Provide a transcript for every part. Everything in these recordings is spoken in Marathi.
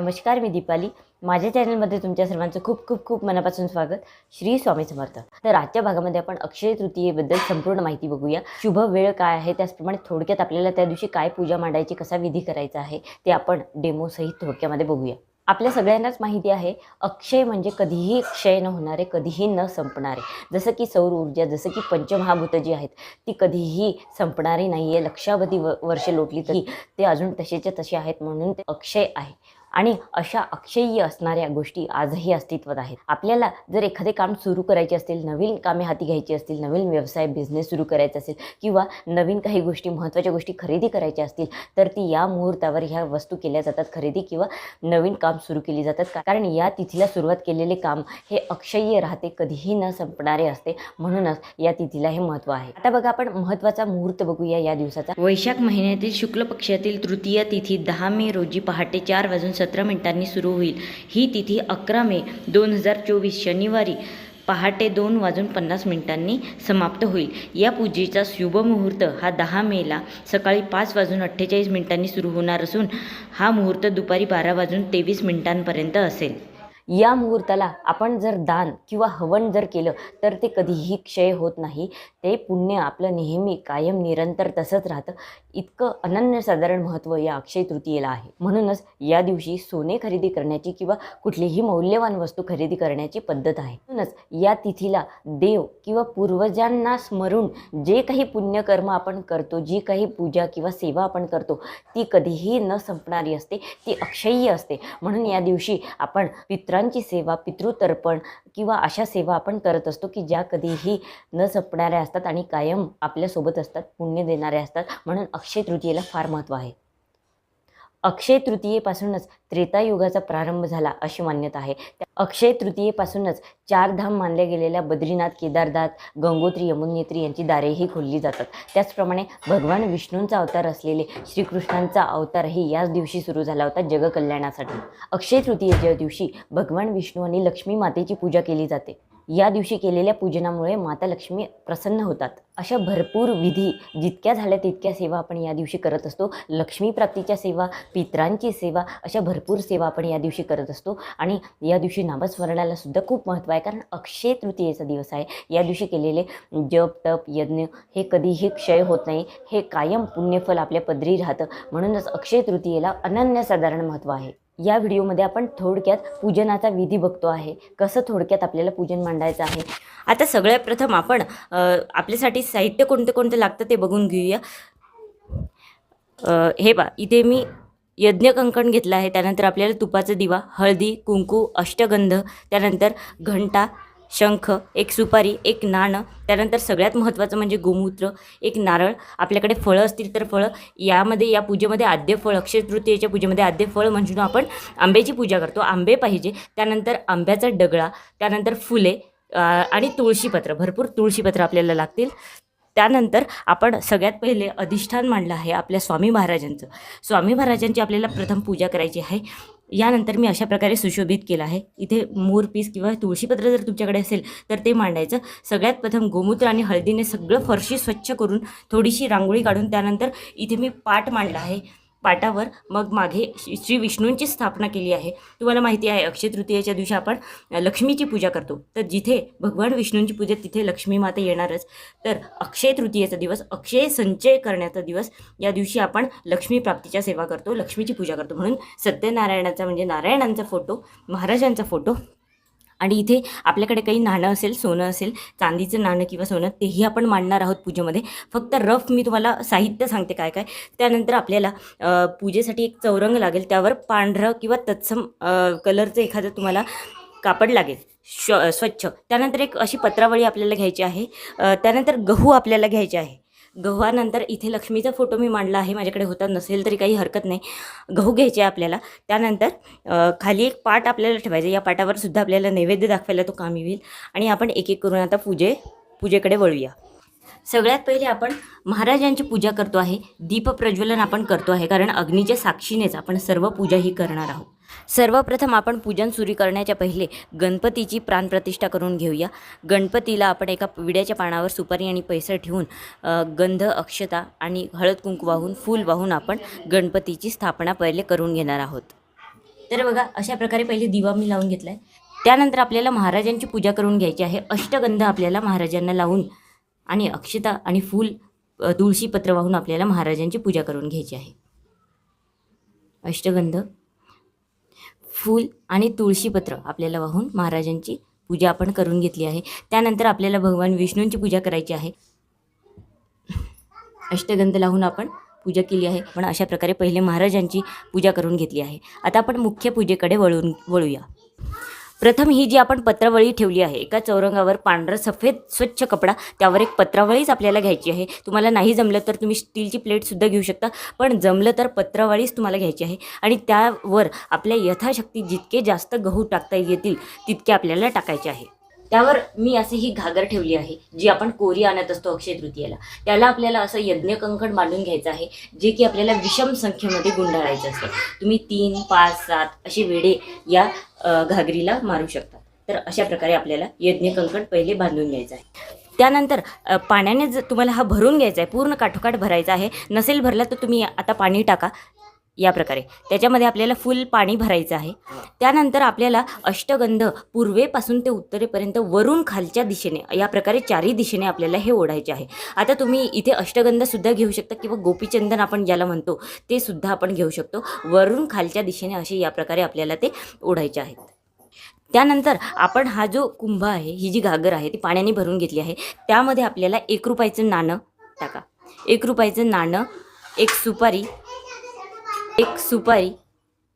नमस्कार मी दीपाली. माझ्या चॅनलमध्ये तुमच्या सर्वांचं खूप खूप खूप मनापासून स्वागत. श्री स्वामी समर्थ. तर आजच्या भागामध्ये आपण अक्षय तृतीयेबद्दल संपूर्ण माहिती बघूया. शुभ वेळ काय आहे? त्याचप्रमाणे थोडक्यात आपल्याला त्या दिवशी काय पूजा मांडायची कसा विधी करायचा आहे ते आपण डेमोसहित थोडक्यामध्ये बघूया. आपल्या सगळ्यांनाच माहिती आहे अक्षय म्हणजे कधीही क्षय न होणारे कधीही न संपणारे. जसं की सौर ऊर्जा जसं की पंचमहाभूत जी आहेत ती कधीही संपणारी नाही आहे लक्षावधी व वर्ष लोटली तरी ते अजून तसेच्या तसे आहेत म्हणून ते अक्षय आहे. आणि अशा अक्षय्य असणाऱ्या गोष्टी आजही अस्तित्वात आहेत. आपल्याला जर एखादे काम सुरू करायचे असतील नवीन कामे हाती घ्यायची असतील नवीन व्यवसाय बिझनेस सुरू करायचा असेल किंवा नवीन काही गोष्टी महत्त्वाच्या गोष्टी खरेदी करायच्या असतील तर ती या मुहूर्तावर ह्या वस्तू केल्या जातात खरेदी किंवा नवीन काम सुरू केली जातात. कारण या तिथीला सुरुवात केलेले काम हे अक्षय्य राहते कधीही न संपणारे असते. म्हणूनच या तिथीला हे महत्त्व आहे. आता बघा आपण महत्त्वाचा मुहूर्त बघूया या दिवसाचा. वैशाख महिन्यातील शुक्ल पक्षातील तृतीय तिथी दहा मे रोजी पहाटे चार वाजून सतरा मिनिटांनी सुरू होईल. ही तिथी अकरा मे दोन हजार चोवीस शनिवारी पहाटे दोन वाजून पन्नास मिनिटांनी समाप्त होईल. या पूजेचा शुभ मुहूर्त हा दहा मेला सकाळी पाच वाजून अठ्ठेचाळीस मिनिटांनी सुरू होणार असून हा मुहूर्त दुपारी बारा वाजून तेवीस मिनिटांपर्यंत असेल. या मुहूर्ताला आपण जर दान किंवा हवन जर केलं तर ते कधीही क्षय होत नाही. ते पुण्य आपलं नेहमी कायम निरंतर तसंच राहतं. इतकं अनन्यसाधारण महत्त्व या अक्षय तृतीयेला आहे. म्हणूनच या दिवशी सोने खरेदी करण्याची किंवा कुठलीही मौल्यवान वस्तू खरेदी करण्याची पद्धत आहे. म्हणूनच या तिथीला देव किंवा पूर्वजांना स्मरून जे काही पुण्यकर्म आपण करतो जी काही पूजा किंवा सेवा आपण करतो ती कधीही न संपणारी असते ती अक्षय्य असते. म्हणून या दिवशी आपण पित्रांची सेवा पितृतर्पण किंवा अशा सेवा आपण करत असतो की ज्या कधीही न संपणाऱ्या असतात आणि कायम आपल्यासोबत असतात पुण्य देणाऱ्या असतात. म्हणून अक्षय तृतीयेला फार महत्त्व आहे. अक्षय तृतीयेपासूनच त्रेतायुगाचा प्रारंभ झाला अशी मान्यता आहे. अक्षय तृतीयेपासूनच चार धाम मानल्या गेलेल्या बद्रीनाथ केदारनाथ गंगोत्री यमुनेत्री यांची दारेही खोलली जातात. त्याचप्रमाणे भगवान विष्णूंचा अवतार असलेले श्रीकृष्णांचा अवतारही याच दिवशी सुरू झाला होता जगकल्याणासाठी. अक्षय तृतीयेच्या दिवशी भगवान विष्णू आणि लक्ष्मी मातेची पूजा केली जाते. या दिवशी केलेल्या पूजनामुळे माता लक्ष्मी प्रसन्न होतात. अशा भरपूर विधी जितक्या झाल्या तितक्या सेवा आपण या दिवशी करत असतो. लक्ष्मी प्राप्तीच्या सेवा पित्रांची सेवा अशा भरपूर सेवा आपण या दिवशी करत असतो. आणि या दिवशी नामस्मरणाला सुद्धा खूप महत्त्व आहे. कारण अक्षय तृतीयेचा दिवस आहे. या दिवशी केलेले जप तप यज्ञ हे कधीही क्षय होत नाही. हे कायम पुण्यफल आपल्या पदरी राहतं. म्हणूनच अक्षय तृतीयेला अनन्यसाधारण महत्त्व आहे. या व्हिडिओमध्ये आपण थोडक्यात पूजनाचा विधी बघतो आहे. कसं थोडक्यात आपल्याला पूजन मांडायचं आहे. आता सगळ्यात प्रथम आपण आपल्यासाठी साहित्य कोणतं कोणतं लागतं ते बघून घेऊया. हे बा इथे मी यज्ञकंकण घेतलं आहे. त्यानंतर आपल्याला तुपाचा दिवा हळदी कुंकू अष्टगंध त्यानंतर घंटा शंख एक सुपारी एक नाणं त्यानंतर सगळ्यात महत्त्वाचं म्हणजे गोमूत्र एक नारळ. आपल्याकडे फळं असतील तर फळं. यामध्ये या पूजेमध्ये आद्य फळ अक्षय तृतीयेच्या पूजेमध्ये आद्य फळ म्हणून आपण आंब्याची पूजा करतो. आंबे पाहिजे. त्यानंतर आंब्याचा डगळा त्यानंतर फुले आणि तुळशीपत्र. भरपूर तुळशीपत्र आपल्याला लागतील. त्यानंतर आपण सगळ्यात पहिले अधिष्ठान मांडलं आहे आपल्या स्वामी महाराजांचं. स्वामी महाराजांची आपल्याला प्रथम पूजा करायची आहे. यानंतर मी अशा प्रकारे सुशोभित केलं आहे. इथे मोर पीस किंवा तुळशीपत्र जर तुमच्याकडे असेल तर ते मांडायचं. सगळ्यात प्रथम गोमूत्र आणि हळदीने सगळं फरशी स्वच्छ करून थोडीशी रांगोळी काढून त्यानंतर इथे मी पाट मांडला आहे. पाटावर मग मागे श्री विष्णूंची स्थापना केली आहे. तुम्हाला माहिती आहे अक्षय तृतीयेच्या दिवशी आपण लक्ष्मीची पूजा करतो. तर जिथे भगवान विष्णूंची पूजा तिथे लक्ष्मी माता येणारच. तर अक्षय तृतीयेचा दिवस अक्षय संचय करण्याचा दिवस या दिवशी आपण लक्ष्मी प्राप्तीच्या सेवा करतो लक्ष्मीची पूजा करतो. म्हणून सत्यनारायणाचा म्हणजे नारायणांचा फोटो महाराजांचा फोटो आणि इथे आपल्याकडे काही नाणं असेल सोनं असेल चांदीचं नाणं किंवा सोनं तेही आपण मांडणार आहोत पूजेमध्ये. फक्त रफ मी तुम्हाला साहित्य सांगते काय काय. त्यानंतर आपल्याला पूजेसाठी एक चौरंग लागेल. त्यावर पांढरं किंवा तत्सम कलरचं एखादं तुम्हाला कापड लागेल. श स्वच्छ. त्यानंतर एक अशी पत्रावळी आपल्याला घ्यायची आहे. त्यानंतर गहू आपल्याला घ्यायचे आहे. गव्हानंतर इथे लक्ष्मीचा फोटो मी मांडला आहे माझ्याकडे होता नसेल तरी काही हरकत नाही. गहू घ्यायचे आहे आपल्याला. त्यानंतर खाली एक पाट आपल्याला ठेवायचं या पाटावर सुद्धा आपल्याला नैवेद्य दाखवायला तो कामी येईल आणि आपण एक एक करून आता पूजे पूजेकडे वळूया. सगळ्यात पहिले आपण महाराजांची पूजा करतो आहे. दीप प्रज्वलन आपण करतो आहे कारण अग्नीच्या साक्षीनेच आपण सर्व पूजा ही करणार आहोत. सर्वप्रथम आपण पूजन सुरू करण्याच्या पहिले गणपतीची प्राणप्रतिष्ठा करून घेऊया. गणपतीला आपण एका विड्याच्या पानावर सुपारी आणि पैसे ठेवून गंध अक्षता आणि हळद कुंकू वाहून फूल वाहून आपण गणपतीची स्थापना पहिले करून घेणार आहोत. तर बघा अशा प्रकारे पहिले दिवा मी लावून घेतला आहे त्यानंतर आपल्याला महाराजांची पूजा करून घ्यायची आहे. अष्टगंध आपल्याला महाराजांना लावून आणि अक्षता आणि फूल तुळशीपत्र वाहून आपल्याला महाराजांची पूजा करून घ्यायची आहे. अष्टगंध. फूल आणि तुळशीपत्र आपल्याला वाहून महाराजांची पूजा आपण करून घेतली आहे. त्यानंतर आपल्याला भगवान विष्णूंची पूजा करायची आहे. अष्टगंध लावून आपण पूजा केली आहे. पण अशा प्रकारे पहिले महाराजांची पूजा करून घेतली आहे. आता आपण मुख्य पूजेकडे वळून वळूया. प्रथम ही जी आपण पत्रावळी ठेवली आहे एका चौरंगावर पांढरा सफेद स्वच्छ कपडा त्यावर एक पत्रावळीच आपल्याला घ्यायची आहे. तुम्हाला नाही जमलं तर तुम्ही स्टीलची प्लेटसुद्धा घेऊ शकता पण जमलं तर पत्रावळीच तुम्हाला घ्यायची आहे. आणि त्यावर आपल्या यथाशक्ती जितके जास्त गहू टाकता येतील तितके आपल्याला टाकायचे आहे. त्यावर मी अशी ही घागर ठेवली आहे जी आपण कोरी आणत असतो अक्षय तृतीयेला. त्याला आपल्याला असं यज्ञकंकण बांधून घ्यायचं आहे जे की आपल्याला विषम संख्येमध्ये गुंडाळायचं असतं. तुम्ही तीन पाच सात असे वेडे या घागरीला मारू शकता. तर अशा प्रकारे आपल्याला यज्ञकंकण पहिले बांधून घ्यायचं आहे. त्यानंतर पाण्याने जर तुम्हाला हा भरून घ्यायचा आहे पूर्ण काठोकाठ भरायचा आहे नसेल भरला तर तुम्ही आता पाणी टाका. या प्रकारे त्याच्यामध्ये आपल्याला फुल पाणी भरायचं आहे. त्यानंतर आपल्याला अष्टगंध पूर्वेपासून ते उत्तरेपर्यंत वरून खालच्या दिशेने या प्रकारे चारही दिशेने आपल्याला हे ओढायचे आहे. आता तुम्ही इथे अष्टगंधसुद्धा घेऊ शकता किंवा गोपीचंदन आपण ज्याला म्हणतो ते सुद्धा आपण घेऊ शकतो. वरून खालच्या दिशेने असे या प्रकारे आपल्याला ते ओढायचे आहेत. त्यानंतर आपण हा जो कुंभ आहे ही जी घागर आहे ती पाण्याने भरून घेतली आहे. त्यामध्ये आपल्याला एक रुपयाचं नाणं टाका. एक रुपयाचं नाणं एक सुपारी एक सुपारी.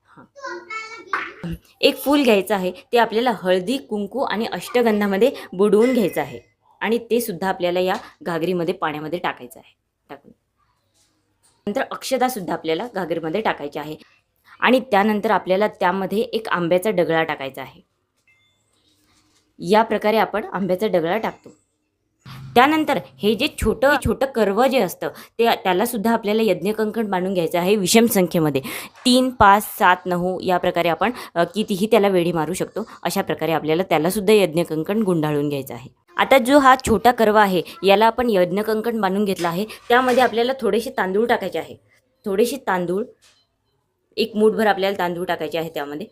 हां एक फूल घ्यायचं आहे ते आपल्याला हळदी कुंकू आणि अष्टगंधामध्ये बुडवून घ्यायचं आहे. आणि ते सुद्धा आपल्याला या घागरीमध्ये पाण्यामध्ये टाकायचं आहे. टाकून. नंतर अक्षतासुद्धा आपल्याला घागरीमध्ये टाकायची आहे. आणि त्यानंतर आपल्याला त्यामध्ये एक आंब्याचा डगळा टाकायचा आहे. या प्रकारे आपण आंब्याचा डगळा टाकतो. त्यानंतर हे जे छोटं छोटं कर्व जे असतं ते त्याला सुद्धा आपल्याला यज्ञकंकण बांधून घ्यायचं आहे विषम संख्येमध्ये. तीन पाच सात नऊ या प्रकारे आपण कितीही त्याला वेढी मारू शकतो अशा प्रकारे आपल्याला त्यालासुद्धा यज्ञकंकण गुंडाळून घ्यायचं आहे. आता जो हा छोटा कर्व आहे याला आपण यज्ञकंकण बांधून घेतला आहे त्यामध्ये आपल्याला थोडेसे तांदूळ टाकायचे आहे. थोडेसे तांदूळ एक मूठभर आपल्याला तांदूळ टाकायचे आहे त्यामध्ये.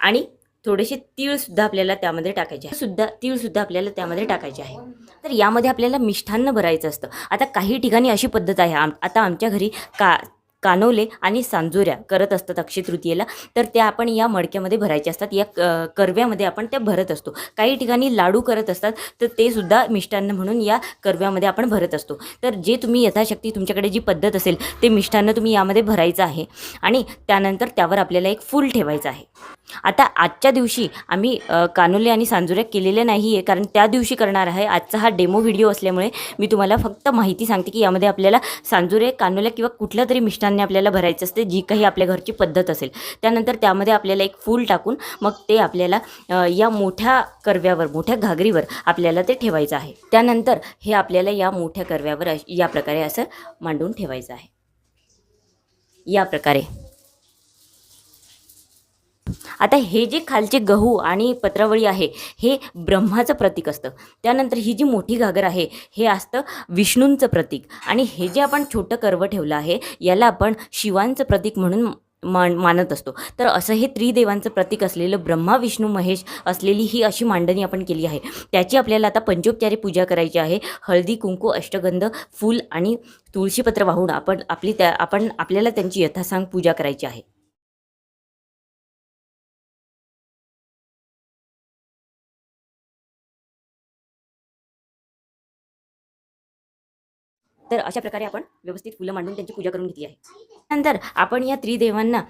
आणि थोडेसे तीळसुद्धा आपल्याला त्यामध्ये टाकायचे आहे. सुद्धा तीळसुद्धा आपल्याला त्यामध्ये टाकायचे आहे. तर यामध्ये आपल्याला मिष्ठान्न भरायचं असतं. आता काही ठिकाणी अशी पद्धत आहे. आम आता आमच्या घरी का कानोले आणि सांजोऱ्या करत असतात अक्षय तृतीयेला. तर त्या आपण या मडक्यामध्ये भरायच्या असतात. या क- करव्यामध्ये आपण त्या भरत असतो. काही ठिकाणी लाडू करत असतात तर ते सुद्धा मिष्टान्न म्हणून या करव्यामध्ये आपण भरत असतो. तर जे तुम्ही यथाशक्ती तुमच्याकडे जी पद्धत असेल ते मिष्टान्न तुम्ही यामध्ये भरायचं आहे. आणि त्यानंतर त्यावर आपल्याला एक फूल ठेवायचं आहे. आता आजच्या दिवशी आम्ही कानोले आणि सांजुरे केलेल्या नाही आहे कारण त्या दिवशी करणार आहे. आजचा हा डेमो व्हिडिओ असल्यामुळे मी तुम्हाला फक्त माहिती सांगते की यामध्ये आपल्याला सांजुरे कानोल्या किंवा कुठल्या तरी मिष्टान्ने आपल्याला भरायचं असते जी काही आपल्या घरची पद्धत असेल. त्यानंतर त्यामध्ये आपल्याला एक फूल टाकून मग ते आपल्याला या मोठ्या करव्यावर मोठ्या घागरीवर आपल्याला ते ठेवायचं आहे. त्यानंतर हे आपल्याला या मोठ्या करव्यावर अश- या प्रकारे असं मांडून ठेवायचं आहे. या प्रकारे. आता हे जे खालचे गहू आणि पत्रावळी आहे हे ब्रह्माचं प्रतीक असतं. त्यानंतर ही जी मोठी घागर आहे हे असतं विष्णूंचं प्रतीक. आणि हे जे आपण छोटं कर्व ठेवलं आहे याला आपण शिवांचं प्रतीक म्हणून मान मानत असतो. तर असं हे त्रिदेवांचं प्रतीक असलेलं ब्रह्मा विष्णू महेश असलेली ही अशी मांडणी आपण केली आहे. त्याची आपल्याला आता पंचोपचारी पूजा करायची आहे. हळदी कुंकू अष्टगंध फूल आणि तुळशीपत्र वाहून आपण आपली त्या आपण आपल्याला त्यांची यथासांग पूजा करायची आहे. तर अशा प्रकारे आपण व्यवस्थित फुलं मांडून त्यांची पूजा करून घेतली आहे. नंतर आपण या त्रिदेवांना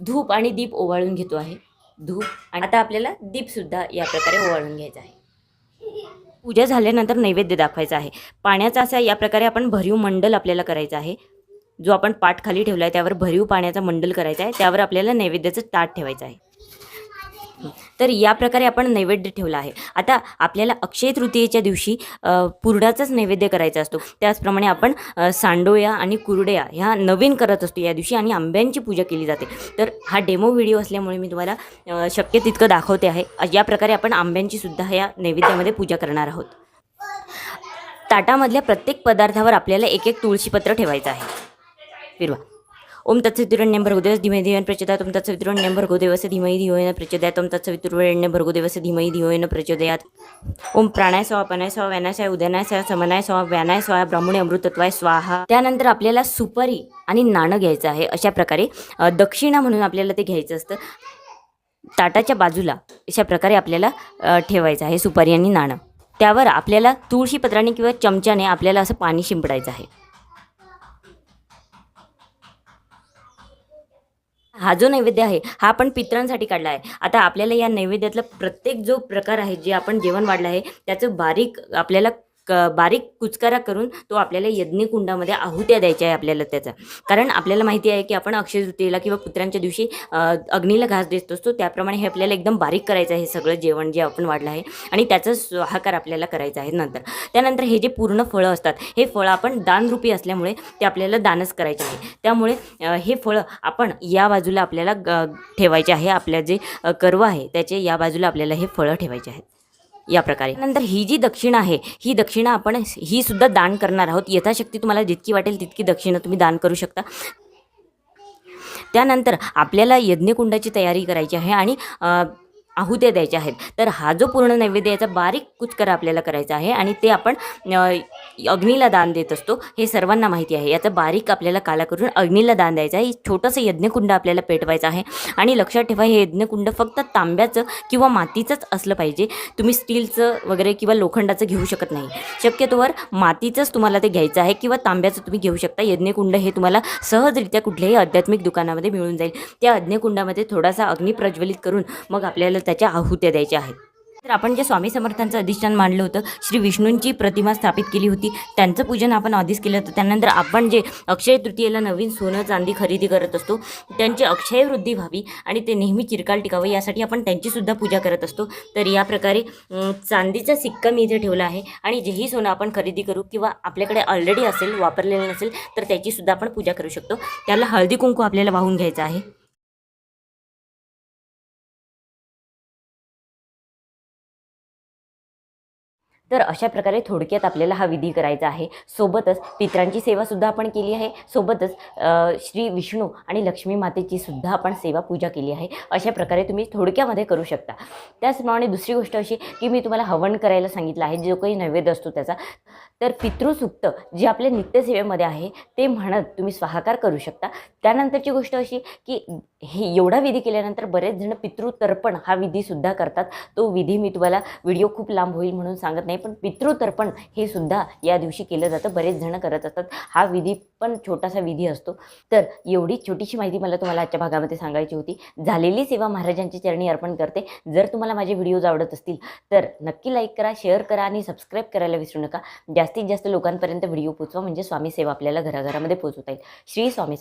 धूप आणि दीप ओवाळून घेतो आहे. धूप आणि आता आपल्याला दीपसुद्धा या प्रकारे ओवाळून घ्यायचा आहे. पूजा झाल्यानंतर नैवेद्य दाखवायचा आहे. पाण्याचा असा या प्रकारे आपण भरीव मंडल आपल्याला करायचा आहे. जो आपण पाठ खाली ठेवला आहे त्यावर भरीव पाण्याचा मंडल करायचा आहे. त्यावर आपल्याला नैवेद्याचं ताट ठेवायचं आहे. तर या प्रकारे आपण नैवेद्य ठेवला आहे. आता आपल्याला अक्षय तृतीयेच्या दिवशी पुरडाचाच नैवेद्य करायचा असतो. त्याचप्रमाणे आपण सांडोया आणि कुरड्या ह्या नवीन करत असतो या दिवशी आणि आंब्यांची पूजा केली जाते. तर हा डेमो व्हिडिओ असल्यामुळे मी तुम्हाला शक्य तितकं दाखवते आहे. या प्रकारे आपण आंब्यांची सुद्धा या नैवेद्यामध्ये पूजा करणार आहोत. ताटामधल्या प्रत्येक पदार्थावर आपल्याला एक एक तुळशीपत्र ठेवायचं आहे. फिरवा. ओम तत्सवितुरण्यं भर्गोदेवस धीमे धियो न प्रचोदयात्। ओम तत्सवितुरण्यं भर्गोदेवस धीमहि धियो न प्रचोदयात्। ओम तत्सवितुरण्यं भर्गोदेवस धीमहि धियो न प्रचोदयात। ओम प्राणाय स्वाहा पनाय स्वाहा व्यानाय स्वाहा उदयनाय स्वाहा समनाय स्वाहा व्यानाय स्वाहा ब्राह्मणी अमृतत्वाय स्वाहा। त्यानंतर आपल्याला सुपारी आणि नाणं घ्यायचं आहे अशा प्रकारे दक्षिणा म्हणून आपल्याला ते घ्यायचं असतं. ताटाच्या बाजूला अशा प्रकारे आपल्याला ठेवायचं आहे सुपारी आणि नाणं. त्यावर आपल्याला तुळशी पत्राने किंवा चमच्याने आपल्याला असं पाणी शिंपडायचं आहे. हा जो नैवेद्य आहे हा आपण पितरांसाठी काढला आहे. आता आपल्याला या नैवेद्यातला प्रत्येक जो प्रकार आहे जे आपण जेवण वाढलं आहे त्याचं बारीक आपल्याला क बारीक कुचकारा करून तो आपल्याला यज्ञकुंडामध्ये आहुत्या द्यायच्या आहे आपल्याला त्याचा. कारण आपल्याला माहिती आहे की आपण अक्षय तृतीयेला किंवा पुत्रांच्या दिवशी अग्नीला घास देत असतो. त्याप्रमाणे हे आपल्याला एकदम बारीक करायचं आहे हे सगळं जेवण जे आपण वाढलं आहे. आणि त्याचा स्वाहाकार आपल्याला करायचा आहे नंतर. त्यानंतर हे जे पूर्ण फळं असतात हे फळं आपण दानरूपी असल्यामुळे ते आपल्याला दानच करायचे आहे. त्यामुळे हे फळं आपण या बाजूला आपल्याला ग ठेवायचे आहे. आपल्या जे कर्व आहे त्याचे या बाजूला आपल्याला हे फळं ठेवायचे आहेत. या प्रकारे. नंतर ही जी दक्षिणा आहे ही दक्षिणा आपण ही सुद्धा दान करणार आहोत. यथाशक्ती तुम्हाला जितकी वाटेल तितकी दक्षिणा तुम्ही दान करू शकता. त्यानंतर आपल्याला यज्ञकुंडाची तयारी करायची आहे आणि आहुत्या द्यायच्या आहेत. तर हा जो पूर्ण नैवेद्य याचा बारीक कुचकरा आपल्याला करायचा आहे आणि ते आपण अग्नीला दान देत असतो हे सर्वांना माहिती आहे. याचा बारीक आपल्याला काला करून अग्नीला दान द्यायचं आहे. छोटंसं यज्ञकुंड आपल्याला पेटवायचं आहे. आणि लक्षात ठेवा हे यज्ञकुंड फक्त तांब्याचं किंवा मातीचंच असलं पाहिजे. तुम्ही स्टीलचं वगैरे किंवा लोखंडाचं घेऊ शकत नाही. शक्यतोवर मातीचंच तुम्हाला ते घ्यायचं आहे किंवा तांब्याचं तुम्ही घेऊ शकता. यज्ञकुंड हे तुम्हाला सहजरित्या कुठल्याही आध्यात्मिक दुकानामध्ये मिळून जाईल. त्या यज्ञकुंडामध्ये थोडासा अग्नी प्रज्वलित करून मग आपल्याला त्याच्या आहुत्या द्यायच्या आहेत. तर आपण जे स्वामी समर्थांचं अधिष्ठान मांडलं होतं श्री विष्णूंची प्रतिमा स्थापित केली होती त्यांचं पूजन आपण आधीच केलं होतं. त्यानंतर आपण जे अक्षय तृतीयेला नवीन सोनं चांदी खरेदी करत असतो त्यांची अक्षय वृद्धी व्हावी आणि ते नेहमी चिरकाल टिकावं यासाठी आपण त्यांचीसुद्धा पूजा करत असतो. तर या प्रकारे चांदीचा सिक्का मी इथे ठेवला आहे आणि जेही सोनं आपण खरेदी करू किंवा आपल्याकडे ऑलरेडी असेल वापरलेलं नसेल तर त्याचीसुद्धा आपण पूजा करू शकतो. त्याला हळदी कुंकू आपल्याला वाहून घ्यायचं आहे. तर अशा प्रकारे थोडक्यात आपल्याला हा विधी करायचा आहे. सोबतच पित्रांची सेवासुद्धा आपण केली आहे. सोबतच श्री विष्णू आणि लक्ष्मी मातेची सुद्धा आपण सेवा पूजा केली आहे. अशा प्रकारे तुम्ही थोडक्यामध्ये करू शकता. त्याचप्रमाणे दुसरी गोष्ट अशी की मी तुम्हाला हवन करायला सांगितलं आहे. जो काही नैवेद्य असतो त्याचा. तर पितृसुक्त जे आपल्या नित्यसेवेमध्ये आहे ते म्हणत तुम्ही स्वाहाकार करू शकता. त्यानंतरची गोष्ट अशी की हे एवढा विधी केल्यानंतर बरेच जण पितृतर्पण हा विधीसुद्धा करतात. तो विधी मी तुम्हाला व्हिडिओ खूप लांब होईल म्हणून सांगत नाही पण पितृतर्पण हे सुद्धा या दिवशी केलं जातं. बरेच जण करत असतात. हा विधी पण छोटासा विधी असतो. तर एवढी छोटीशी माहिती मला तुम्हाला आजच्या भागामध्ये सांगायची होती. झालेली सेवा महाराजांच्या चरणी अर्पण करते. जर तुम्हाला माझे व्हिडिओज आवडत असतील तर नक्की लाईक करा शेअर करा आणि सबस्क्राईब करायला विसरू नका. जास्तीत जास्त लोकांपर्यंत व्हिडिओ पोचवा म्हणजे स्वामी सेवा आपल्याला घराघरामध्ये पोचवता येईल. श्री स्वामी